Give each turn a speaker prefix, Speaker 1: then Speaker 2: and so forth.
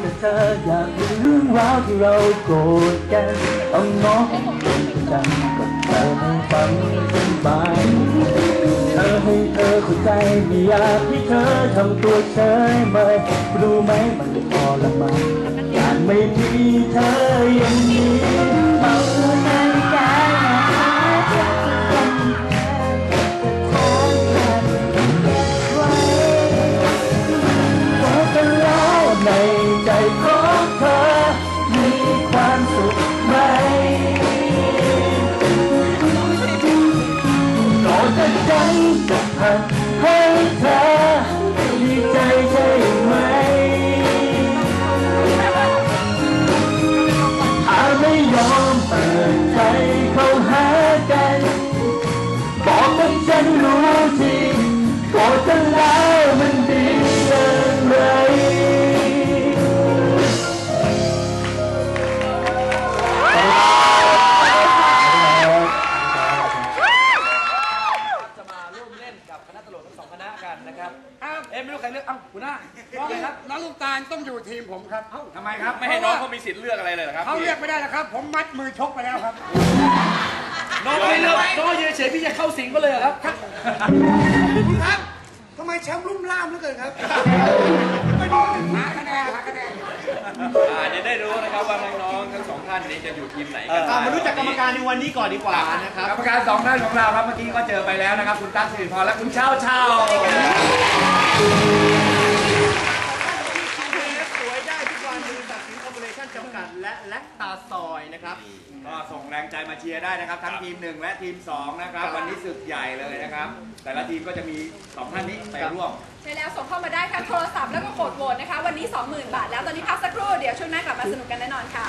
Speaker 1: แต่เธออยากมีเรื่องราวที่เราโกรธกันต้องง้อให้กังกับเธอในฝันเป็นบายเธอให้เธอเข้าใจไม่อยากให้เธอทำตัวเฉยเมยรู้ไหมมันก็พอละมานการ
Speaker 2: ไม่มีเธอ คณะกันนะครับเอ๊ะไม่รู้ใครเลือกเอ้าหัวหน้าว่าไงครับ
Speaker 3: น้องลูกตาลต้องอยู่ทีมผมครับ
Speaker 2: ทำไมครับ
Speaker 4: ไม่ให้น้องเขามีสิทธิ์เลือกอะไรเลยเหรอครับ
Speaker 3: เขาเรียกไม่ได้แล้วครับ ผมมัดมือชกไปแล้วครับ
Speaker 2: น้องไม่เลือกน้องยืนเฉยพี่จะเข้าสิงก็เลยเหรอครับ
Speaker 3: คุณครับทำไมแชมป์รุ่มล่ามเหลือเกินครับไม่ดูหาคะแนนหาคะแนน
Speaker 4: อ่าเดี๋ยวได้รู้นะครับว่าน้องๆทั้ง สองท่านนี้จะอยู่ทีมไหนกัน
Speaker 5: อะมารู้จักกรรมการในวันนี้ก่อนดีกว่านะครับ
Speaker 2: กรรมการสองท่านของเราครับเมื่อกี้ก็เจอไปแล้วนะครับ คุณตั๊กสิริพรและคุณเช่าเช่า
Speaker 5: สวยได้ทุกวันบริษัทสิงคอร์ปอเรชั่นจำกัดและแลคตาซอยนะครับ
Speaker 4: ก็ส่งแรงใจมาเชียร์ได้นะครับ ทั้งทีมหนึ่งและทีมสองนะครับวันนี้ศึกใหญ่เลยนะครับ แต่ละทีมก็จะมีสองท่านนี้ไปร่วม
Speaker 6: ใช่แล้วส่งเข้ามาได้ค่ะโทรศัพท์แล้วก็กดโหวตนะคะ ที่ 20,000 บาทแล้ว ตอนนี้พักสักครู่ เดี๋ยวช่วงหน้ากลับมาสนุกกันแน่นอนค่ะ